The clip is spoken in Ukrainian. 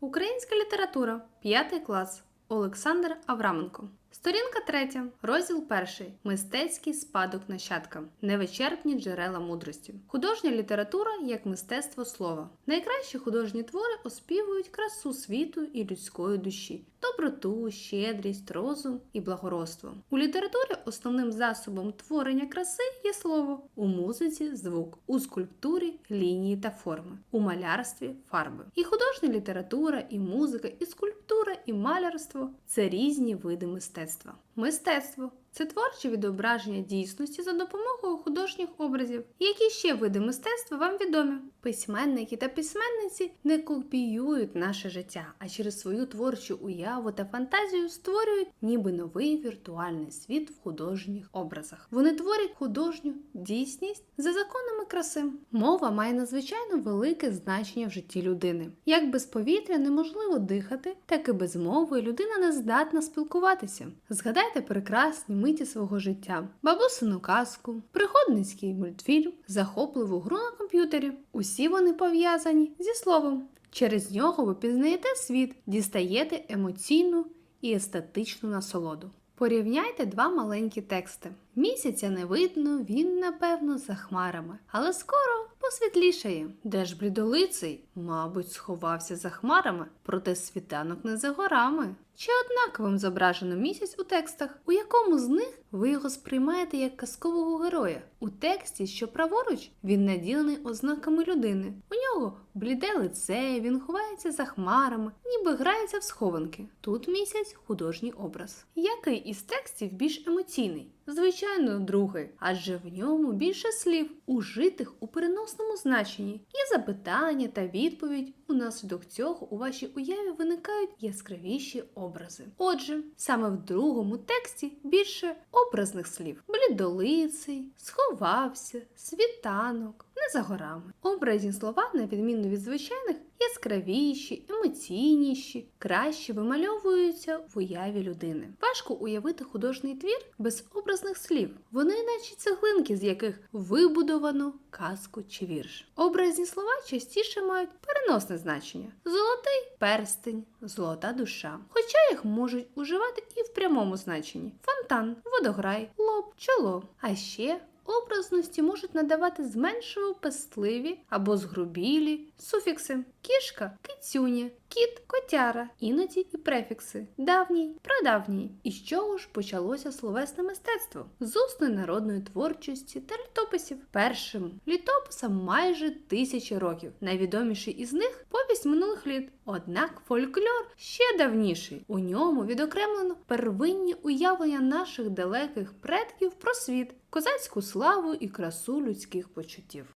Українська література, 5 клас. Олександр Авраменко. Сторінка 3. Розділ 1. Мистецький спадок нащадкам. Невичерпні джерела мудрості. Художня література як мистецтво слова. Найкращі художні твори оспівують красу світу і людської душі, доброту, щедрість, розум і благородство. У літературі основним засобом творення краси є слово, у музиці звук, у скульптурі лінії та форми, у малярстві фарби. І художня література, і музика, і скульптура, і малярство це різні види мистецтва. Мистецтво це творче відображення дійсності за допомогою художніх образів. Які ще види мистецтва вам відомі? Письменники та письменниці не копіюють наше життя, а через свою творчу уяву та фантазію створюють ніби новий віртуальний світ в художніх образах. Вони творять художню дійсність за законами краси. Мова має надзвичайно велике значення в житті людини. Як без повітря неможливо дихати, так і без мови людина не здатна спілкуватися. Згадайте прекрасні миті свого життя, бабусину казку, пригодницький мультфільм, захопливу гру на комп'ютері. Усі вони пов'язані зі словом. Через нього ви пізнаєте світ, дістаєте емоційну і естетичну насолоду. Порівняйте два маленькі тексти. Місяця не видно, він, напевно, за хмарами, але скоро посвітлішає. Де ж блідолиций? Мабуть, сховався за хмарами, проте світанок не за горами. Чи однаковим зображено місяць у текстах, у якому з них ви його сприймаєте як казкового героя? У тексті, що праворуч, він наділений ознаками людини. У нього бліде лице, він ховається за хмарами, ніби грається в схованки. Тут місяць художній образ. Який із текстів більш емоційний? Звичайно, другий, адже в ньому більше слів, ужитих у переносному значенні. Є запитання та відповідь. Унаслідок цього у вашій уяві виникають яскравіші образи. Отже, саме в другому тексті більше образних слів: блідолиций, сховався, світанок, не за горами. Образні слова, на відміну від звичайних, яскравіші, емоційніші, краще вимальовуються в уяві людини. Важко уявити художній твір без образних слів. Вони, наче цеглинки, з яких вибудовано казку чи вірш. Образні слова частіше мають переносне значення: золотий перстень, золота душа. Хоча їх можуть уживати і в прямому значенні: фонтан, водограй, лоб, чоло. А ще образності можуть надавати зменшував пестливі або згрубілі суфікси. Кішка кицюня, кіт котяра, іноді і префікси давній, прадавній. І з чого ж почалося словесне мистецтво? З усної народної творчості та літописів. Першим літописам майже тисячі років. Найвідоміший із них повість минулих літ. Однак фольклор ще давніший. У ньому відокремлено первинні уявлення наших далеких предків про світ, козацьку славу і красу людських почуттів.